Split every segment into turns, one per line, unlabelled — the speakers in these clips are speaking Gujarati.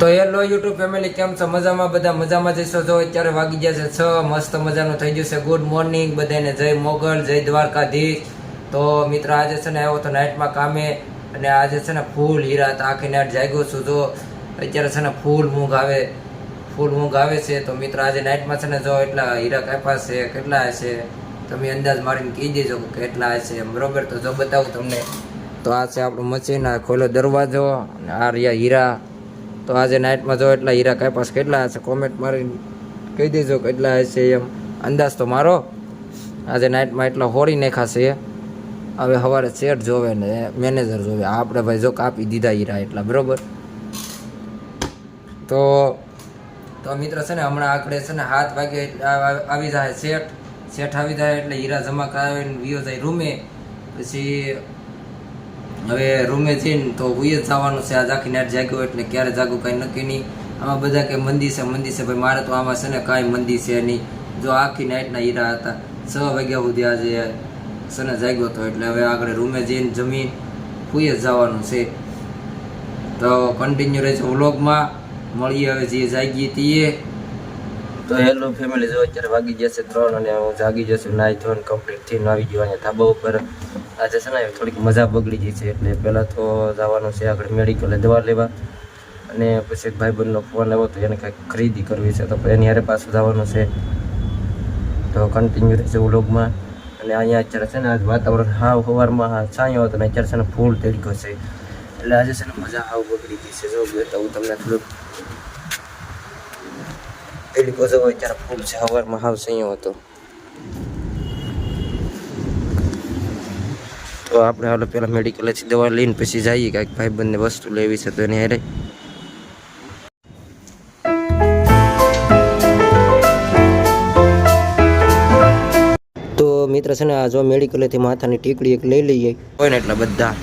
તો હેલો યુટ્યુબ ફેમિલી, કેમ છો? મજામાં? બધા મજામાં જઈશો જો અત્યારે વાગી ગયા છે છ, મસ્ત મજાનું થઈ ગયું છે. ગુડ મોર્નિંગ બધાને જય મોગલ, જય દ્વારકાધીશ. તો મિત્ર આજે છે ને આવ્યો તો નાઇટમાં કામે અને આજે છે ને ફૂલ હીરા આખી નાઇટ જાગ્યો છું. જો અત્યારે છે ને ફૂલ મૂંઘ આવે, ફૂલ મૂંઘ આવે છે. તો મિત્ર આજે નાઇટમાં છે ને જો એટલા હીરા કાપ્યા છે, કેટલા હશે? તમે અંદાજ મારીને કહી દેજો કે કેટલા એમ. બરોબર? તો જો બતાવું તમને. તો આ છે આપણું મશીન, આ ખોલો દરવાજો અને આ રહ્યા હીરા. તો આજે નાઇટમાં જો એટલા હીરા કાપાસ કેટલા હશે? કોમેન્ટ મારીને કહી દેજો કેટલા હશે એમ. અંદાજ તો મારો. આજે નાઇટમાં એટલા હોળી નાખાશે. હવે સવારે શેઠ જોવે ને મેનેજર જોવે. આપણે ભાઈ જો કાપી દીધા હીરા એટલા, બરાબર? તો તો મિત્ર છે ને, હમણાં આકડે છે ને હાથ વાગે આવી જાય શેઠ. શેઠ આવી જાય એટલે હીરા જમા કરાવીને વિયો જાય રૂમે. પછી હવે રૂમે જઈને તો ઉઈ જ જવાનું છે. આજ આખી નાટ જાગ્યું એટલે ક્યારે જાગું કાંઈ નક્કી નહીં. આમાં બધા કે મંદી છે મંદી છે. ભાઈ મારે તો આમાં છે ને કાંઈ મંદી છે નહીં. જો આખી નાઈટના હીરા હતા. છ વાગ્યા સુધી આજે સને જાગ્યો હતો એટલે હવે આગળ રૂમે જઈને જમીન જ જવાનું છે. તો કન્ટિન્યુ રહેશે વ્લોગમાં. મળીએ હવે જે જાગીએ એ તો હેલો ફેમિલી જો અત્યારે વાગી જશે ત્રણ અને હું જાગી જશું નાઈ ધોન કમ્પ્લીટ થઈને આવી ગયો અહીંયા ધાબા ઉપર. આજે છે ને થોડીક મજા બગડી ગઈ છે. એટલે પહેલાં તો જવાનું છે આગળ મેડિકલે દવા લેવા અને પછી એક ભાઈબંધનો ફોન આવ્યો તો એને કંઈક ખરીદી કરવી છે. તો એની હારે પાછું જવાનું છે. તો કન્ટિન્યુ રહેશે વ્લોગમાં. અને અહીંયા અત્યારે છે ને આજ વાતાવરણ હાવ સવારમાં હા છાંયો હતો ને અત્યારે છે ને ફૂલ તડકો છે. એટલે આજે છે ને મજા હાવ બગડી ગઈ છે. જો બતાવું તમને થોડુંક તડકો જવો અત્યારે ફૂલ છે. સવારમાં હાવ છાંયો હતો. તો આપણે હાલો પહેલાં મેડિકલેથી દવા લઈને પછી જઈએ કાંઈક ભાઈબંધને વસ્તુ લેવી છે તો એની હારે. તો મિત્ર છે ને આ જો મેડિકલેથી માથાની ટીકડી એક લઈ લઈએ. હોય ને એટલા બધા.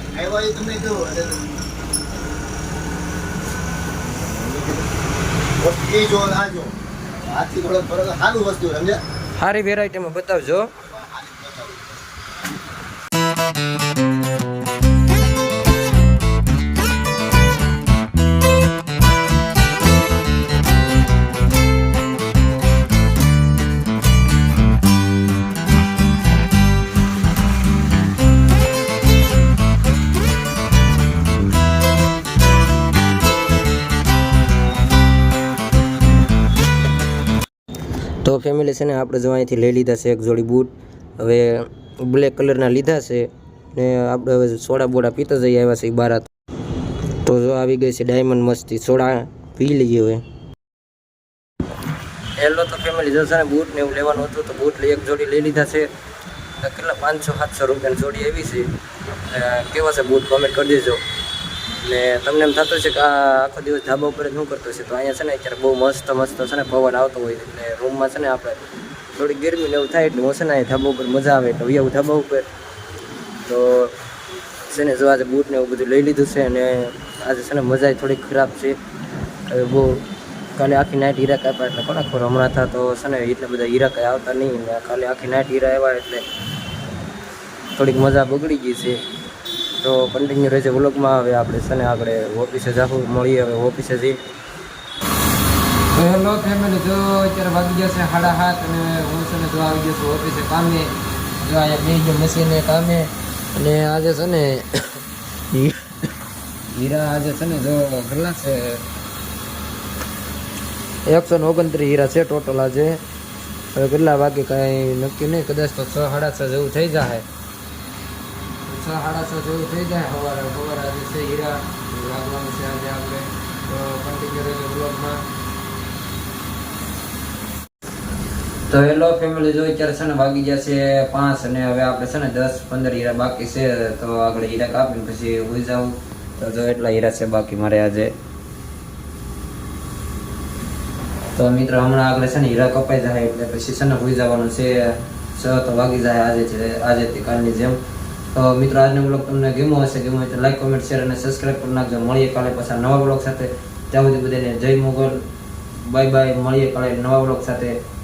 સારી
વેરાયટીમાં બતાવજો. તો ફેમિલી છે ને આપણે જો અહીંથી લઈ લીધા છે એક જોડી બૂટ. હવે બ્લેક કલરના લીધા છે ને આપણે હવે સોડા બોડા પીતા જઈ આવ્યા છે બહાર તો જો આવી ગઈ છે ડાયમંડ મસ્તી, સોડા પી લઈએ હવે. હેલો તો ફેમિલી જશે ને બૂટ ને એવું લેવાનું હતું તો બૂટ એક જોડી લઈ લીધા છે. કેટલા? પાંચસો, સાતસો રૂપિયાની જોડી એવી છે. કેવા છે બૂટ? કોમેન્ટ કરી દેજો. ને તમને એમ થતું છે કે આખો દિવસ ધાબા ઉપર જ શું કરતો છે તો અહીંયા છે ને અત્યારે બહુ મસ્ત મસ્ત છે ને પવન આવતો હોય એટલે રૂમમાં છે ને આપણે થોડી ગરમી ને એવું થાય એટલે હું છે ને ધાબા ઉપર મજા આવે. એટલે એવું ધાબા ઉપર તો છે ને જો આજે બૂટ ને એવું બધું લઈ લીધું છે અને આજે છે ને મજા થોડીક ખરાબ છે. હવે બહુ કાલે આખી નાઇટ હીરા કાપ્યા એટલે કોના ખોર? હમણાં હતા તો છે ને એટલા બધા હીરા કાંઈ આવતા નહીં. કાલે આખી નાઇટ હીરા આવ્યા એટલે થોડીક મજા બગડી ગઈ છે. તો કન્ટિન્યુ રહેશે વ્લોગમાં હવે આપણે છે ને આપણે ઓફિસે જાવું મળીએ. હવે ઓફિસે જઈ. હેલો ફેમિલી જો અત્યારે વાગી ગયા છે સાડા સાત અને હું છે ને જો આવી ગયો છું ઓફિસે કામે. જો અહીંયા બે ગયો મશીને કામે. અને આજે છે ને હીરા આજે છે ને જો કેટલા છે. એકસો ને ઓગણત્રીસ હીરા છે ટોટલ આજે. હવે કેટલા વાગે કાંઈ નક્કી નહીં. કદાચ તો છ, સાડા છ જેવું થઈ જાય છ સાડા છ જેવું થઈ જાય સવારે. સવારે આજે છે હીરા. લાગવાનું છે આજે આપણે. તો હેલો ફેમિલી જો અત્યારે છે ને વાગી ગયા છે પાંચ અને હવે આપણે છે ને દસ પંદર હીરા બાકી છે, તો આગળ હીરા કાપીને પછી ઉઈ જાઉં. તો જો એટલા હીરા છે બાકી મારે આજે. તો મિત્ર હમણાં આગળ છે ને હીરા કપાઈ જાય એટલે પછી છે ને હોઈ જવાનું છે. છ તો વાગી જાય આજે છે આજે કાલની જેમ. તો મિત્રો, આજનો બ્લોગ તમને ગમ્યો હશે, ગમ્યો હોય તો લાઈક કોમેન્ટ શેર અને સબસ્ક્રાઈબ કરી નાખજો. મળીએ કાલે પાછા નવા બ્લોગ સાથે. ત્યાં સુધી બધાને જય મોગલ. બાય બાય મળીએ કાલે નવા બ્લોગ સાથે.